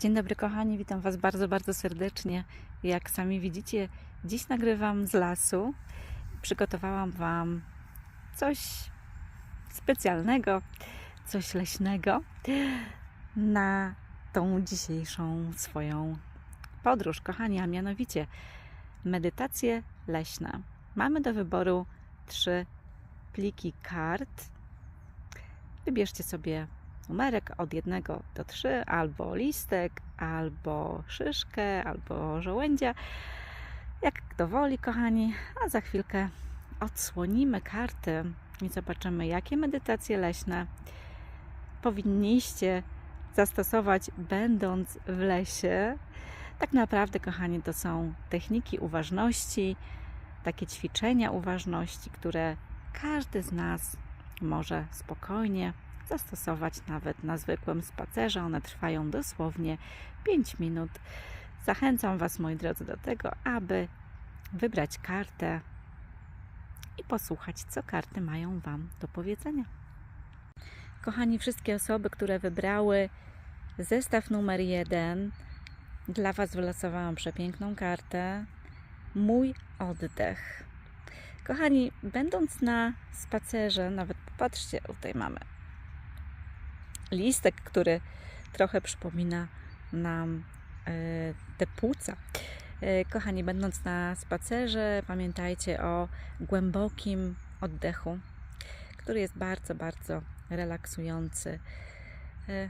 Dzień dobry kochani, witam Was bardzo, bardzo serdecznie. Jak sami widzicie, dziś nagrywam z lasu. Przygotowałam Wam coś specjalnego, coś leśnego na tą dzisiejszą swoją podróż, kochani, a mianowicie medytacje leśne. Mamy do wyboru trzy pliki kart. Wybierzcie sobie numerek od 1 do 3, albo listek, albo szyszkę, albo żołędzia. Jak kto woli, kochani. A za chwilkę odsłonimy karty i zobaczymy, jakie medytacje leśne powinniście zastosować, będąc w lesie. Tak naprawdę, kochani, to są techniki uważności, takie ćwiczenia uważności, które każdy z nas może spokojnie zastosować nawet na zwykłym spacerze. One trwają dosłownie 5 minut. Zachęcam Was, moi drodzy, do tego, aby wybrać kartę i posłuchać, co karty mają Wam do powiedzenia. Kochani, wszystkie osoby, które wybrały zestaw numer jeden, dla Was wylosowałam przepiękną kartę. Mój oddech. Kochani, będąc na spacerze, nawet popatrzcie, tutaj mamy listek, który trochę przypomina nam e, te płuca. E, Kochani, będąc na spacerze, pamiętajcie o głębokim oddechu, który jest bardzo, bardzo relaksujący. E,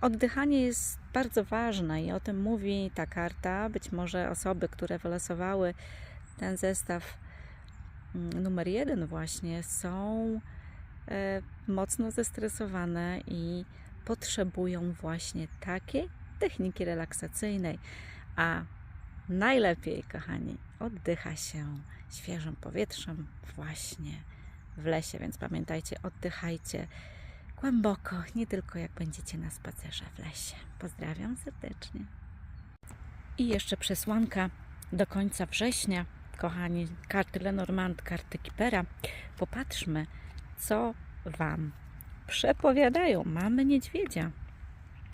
Oddychanie jest bardzo ważne i o tym mówi ta karta. Być może osoby, które wylosowały ten zestaw mm, numer jeden właśnie są mocno zestresowane i potrzebują właśnie takiej techniki relaksacyjnej. A najlepiej, kochani, oddycha się świeżym powietrzem właśnie w lesie, więc pamiętajcie, oddychajcie głęboko, nie tylko jak będziecie na spacerze w lesie. Pozdrawiam serdecznie. I jeszcze przesłanka do końca września, kochani, karty Lenormand, karty Kipera. Popatrzmy, co Wam przepowiadają. Mamy niedźwiedzia,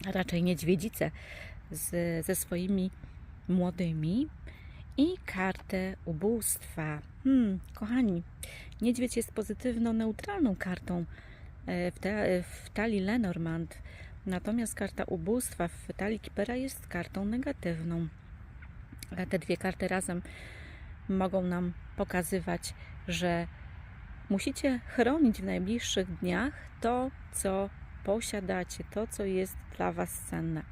a raczej niedźwiedzicę z, ze swoimi młodymi i kartę ubóstwa. Hmm, kochani, niedźwiedź jest pozytywno-neutralną kartą e, w, w talii Lenormand, natomiast karta ubóstwa w talii Kipera jest kartą negatywną. Te dwie karty razem mogą nam pokazywać, że musicie chronić w najbliższych dniach to, co posiadacie, to, co jest dla Was cenne.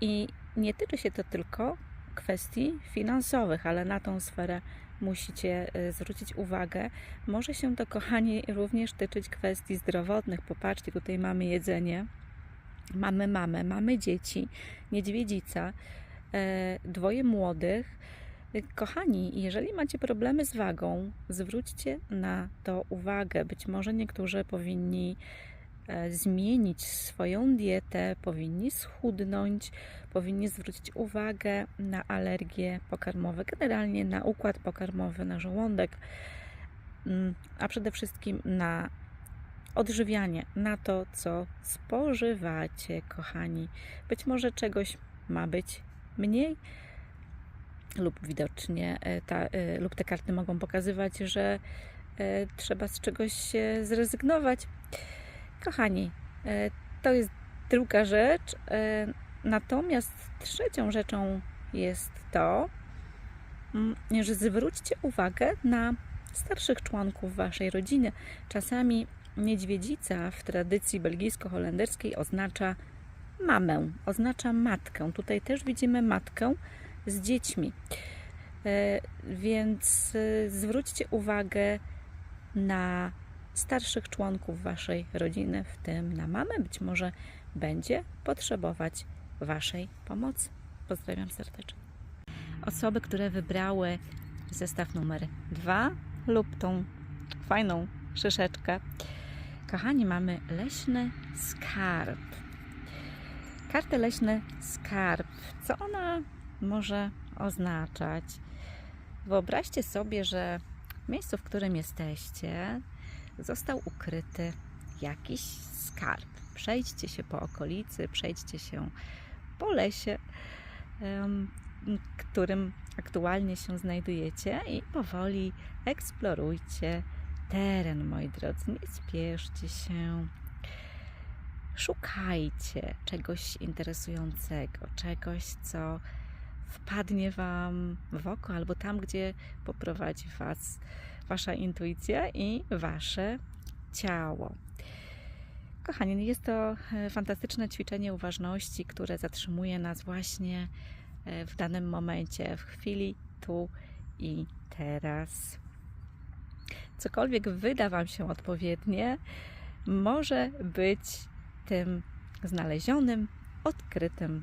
I nie tyczy się to tylko kwestii finansowych, ale na tą sferę musicie y, zwrócić uwagę. Może się to, kochani, również tyczyć kwestii zdrowotnych. Popatrzcie, tutaj mamy jedzenie, mamy mamę, mamy dzieci, niedźwiedzica, e, dwoje młodych. Kochani, jeżeli macie problemy z wagą, zwróćcie na to uwagę. Być może niektórzy powinni e, zmienić swoją dietę, powinni schudnąć, powinni zwrócić uwagę na alergie pokarmowe, generalnie na układ pokarmowy, na żołądek, mm, a przede wszystkim na odżywianie, na to, co spożywacie, kochani. Być może czegoś ma być mniej, lub widocznie e, ta, e, lub te karty mogą pokazywać, że e, trzeba z czegoś zrezygnować. Kochani, to jest druga rzecz. Natomiast trzecią rzeczą jest to, mm, że zwróćcie uwagę na starszych członków waszej rodziny. Czasami niedźwiedzica w tradycji belgijsko-holenderskiej oznacza mamę, oznacza matkę. Tutaj też widzimy matkę, z dziećmi. E, więc e, zwróćcie uwagę na starszych członków waszej rodziny, w tym na mamę. Być może będzie potrzebować waszej pomocy. Pozdrawiam serdecznie. Osoby, które wybrały zestaw numer dwa lub tą fajną szyszeczkę. Kochani, mamy leśny skarb. Kartę leśny skarb. Co ona może oznaczać. Wyobraźcie sobie, że w miejscu, w którym jesteście, został ukryty jakiś skarb. Przejdźcie się po okolicy, przejdźcie się po lesie, którym aktualnie się znajdujecie i powoli eksplorujcie teren, moi drodzy. Nie spieszcie się. Szukajcie czegoś interesującego, czegoś, co wpadnie Wam w oko, albo tam, gdzie poprowadzi Was Wasza intuicja i Wasze ciało. Kochani, jest to e, fantastyczne ćwiczenie uważności, które zatrzymuje nas właśnie e, w danym momencie, w chwili tu i teraz. Cokolwiek wyda Wam się odpowiednie, może być tym znalezionym, odkrytym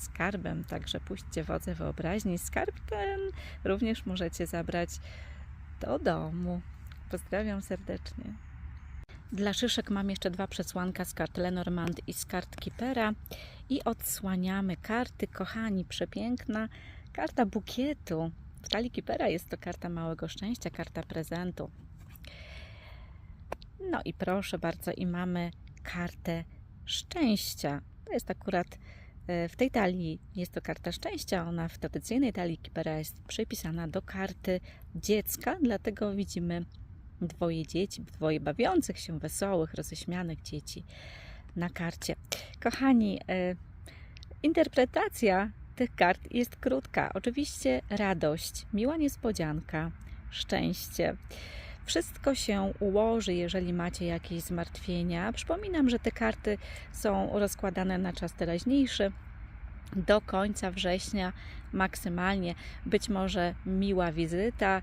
skarbem. Także puśćcie wodze wyobraźni. Skarb ten również możecie zabrać do domu. Pozdrawiam serdecznie. Dla szyszek mam jeszcze dwa przesłanka z kart Lenormand i z kart Kipera i odsłaniamy karty. Kochani, przepiękna karta bukietu. W talii Kipera jest to karta małego szczęścia, karta prezentu. No i proszę bardzo, i mamy kartę szczęścia. To jest akurat w tej talii jest to karta szczęścia. Ona w tradycyjnej talii Kipera jest przypisana do karty dziecka, dlatego widzimy dwoje dzieci, dwoje bawiących się, wesołych, roześmianych dzieci na karcie. Kochani, e, interpretacja tych kart jest krótka. Oczywiście radość, miła niespodzianka, szczęście. Wszystko się ułoży, jeżeli macie jakieś zmartwienia. Przypominam, że te karty są rozkładane na czas teraźniejszy do końca września maksymalnie. Być może miła wizyta,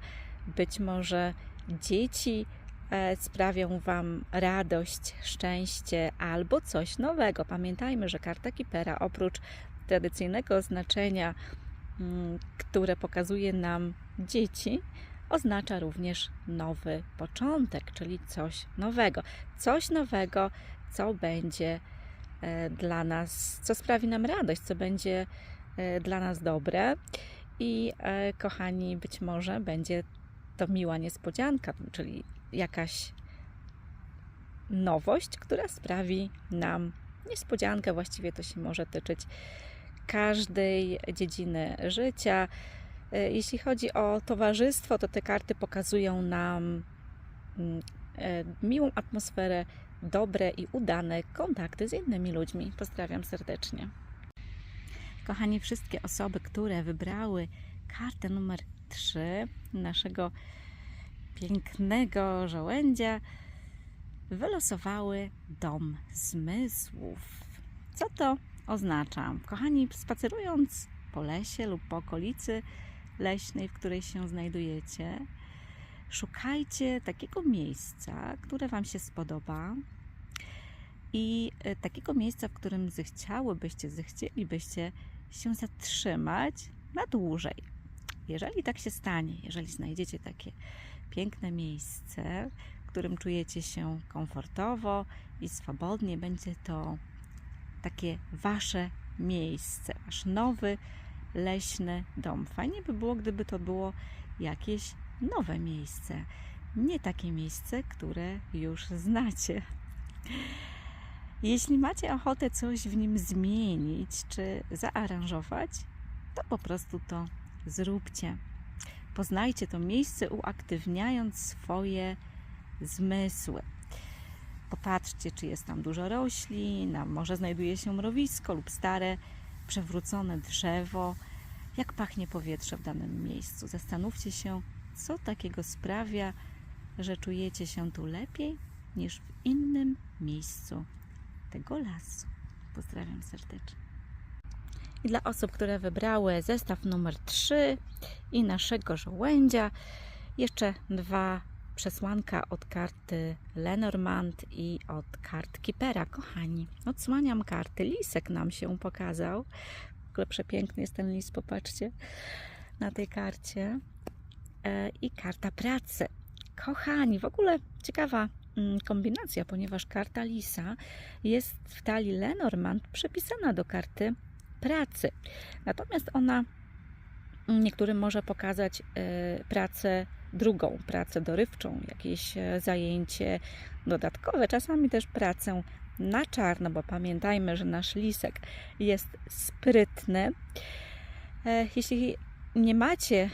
być może dzieci e, sprawią Wam radość, szczęście albo coś nowego. Pamiętajmy, że karta Kipera oprócz tradycyjnego znaczenia, mm, które pokazuje nam dzieci, oznacza również nowy początek, czyli coś nowego. Coś nowego, co będzie e, dla nas, co sprawi nam radość, co będzie e, dla nas dobre. I e, kochani, być może będzie to miła niespodzianka, czyli jakaś nowość, która sprawi nam niespodziankę. Właściwie to się może tyczyć każdej dziedziny życia. E, jeśli chodzi o towarzystwo, to te karty pokazują nam mm, e, miłą atmosferę, dobre i udane kontakty z innymi ludźmi. Pozdrawiam serdecznie. Kochani, wszystkie osoby, które wybrały kartę numer 3 naszego pięknego żołędzia, wylosowały dom zmysłów. Co to oznacza? Kochani, spacerując po lesie lub po okolicy, leśnej, w której się znajdujecie. Szukajcie takiego miejsca, które Wam się spodoba i e, takiego miejsca, w którym zechciałybyście, zechcielibyście się zatrzymać na dłużej. Jeżeli tak się stanie, jeżeli znajdziecie takie piękne miejsce, w którym czujecie się komfortowo i swobodnie, będzie to takie wasze miejsce, wasz nowy, leśny dom. Fajnie by było, gdyby to było jakieś nowe miejsce, nie takie miejsce, które już znacie. Jeśli macie ochotę coś w nim zmienić czy zaaranżować, to po prostu to zróbcie. Poznajcie to miejsce, uaktywniając swoje zmysły. Popatrzcie, czy jest tam dużo roślin, a może znajduje się mrowisko lub stare przewrócone drzewo, jak pachnie powietrze w danym miejscu. Zastanówcie się, co takiego sprawia, że czujecie się tu lepiej niż w innym miejscu tego lasu. Pozdrawiam serdecznie. I dla osób, które wybrały zestaw numer 3 i naszego żołędzia, jeszcze dwa przesłanka od karty Lenormand i od kart Kipera. Kochani, odsłaniam karty. Lisek nam się pokazał. W ogóle przepiękny jest ten lis, popatrzcie na tej karcie. E, I karta pracy. Kochani, w ogóle ciekawa mm, kombinacja, ponieważ karta lisa jest w talii Lenormand przypisana do karty pracy. Natomiast ona niektórym może pokazać e, pracę drugą pracę dorywczą, jakieś e, zajęcie dodatkowe, czasami też pracę na czarno, bo pamiętajmy, że nasz lisek jest sprytny. E, Jeśli nie macie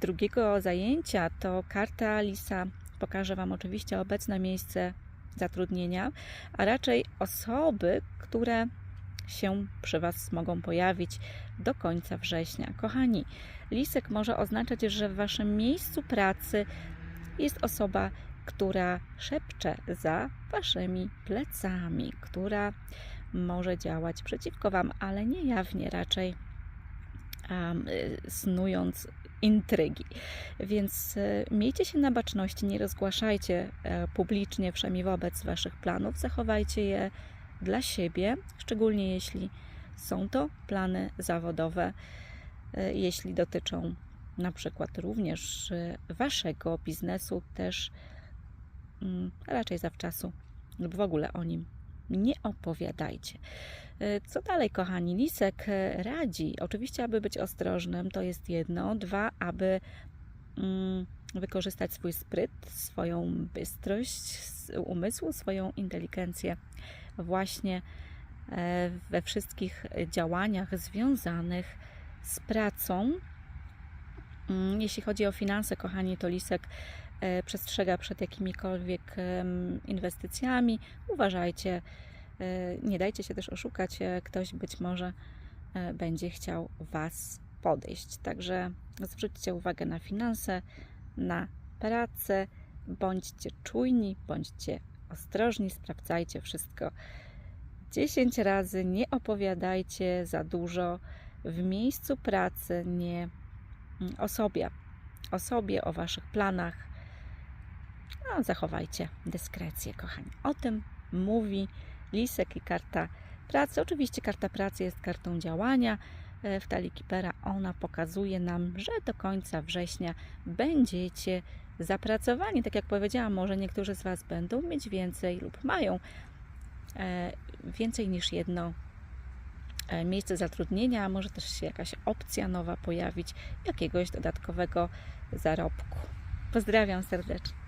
drugiego zajęcia, to karta lisa pokaże Wam oczywiście obecne miejsce zatrudnienia, a raczej osoby, które się przy Was mogą pojawić do końca września. Kochani, lisek może oznaczać, że w Waszym miejscu pracy jest osoba, która szepcze za Waszymi plecami, która może działać przeciwko Wam, ale nie jawnie, raczej um, snując intrygi. Więc y, miejcie się na baczności, nie rozgłaszajcie e, publicznie wszemi wobec Waszych planów, zachowajcie je dla siebie, szczególnie jeśli są to plany zawodowe, e, jeśli dotyczą na przykład również e, Waszego biznesu, też mm, raczej zawczasu lub w ogóle o nim nie opowiadajcie. E, Co dalej, kochani? Lisek radzi, oczywiście, aby być ostrożnym, to jest jedno. Dwa, aby mm, wykorzystać swój spryt, swoją bystrość umysłu, swoją inteligencję właśnie e, we wszystkich działaniach związanych z pracą. Mm, Jeśli chodzi o finanse, kochani, to Lisek e, przestrzega przed jakimikolwiek inwestycjami. Uważajcie, e, nie dajcie się też oszukać. Ktoś być może będzie chciał Was podejść. Także zwróćcie uwagę na finanse, na pracę. Bądźcie czujni, bądźcie ostrożni, sprawdzajcie wszystko 10 razy. Nie opowiadajcie za dużo w miejscu pracy, nie mm, o sobie, o sobie, o waszych planach. No, zachowajcie dyskrecję, kochani. O tym mówi Lisek i karta pracy. Oczywiście karta pracy jest kartą działania. E, W talii Kipera ona pokazuje nam, że do końca września będziecie zapracowani. Tak jak powiedziałam, może niektórzy z Was będą mieć więcej lub mają e, więcej niż jedno e, miejsce zatrudnienia, może też się jakaś opcja nowa pojawić, jakiegoś dodatkowego zarobku. Pozdrawiam serdecznie.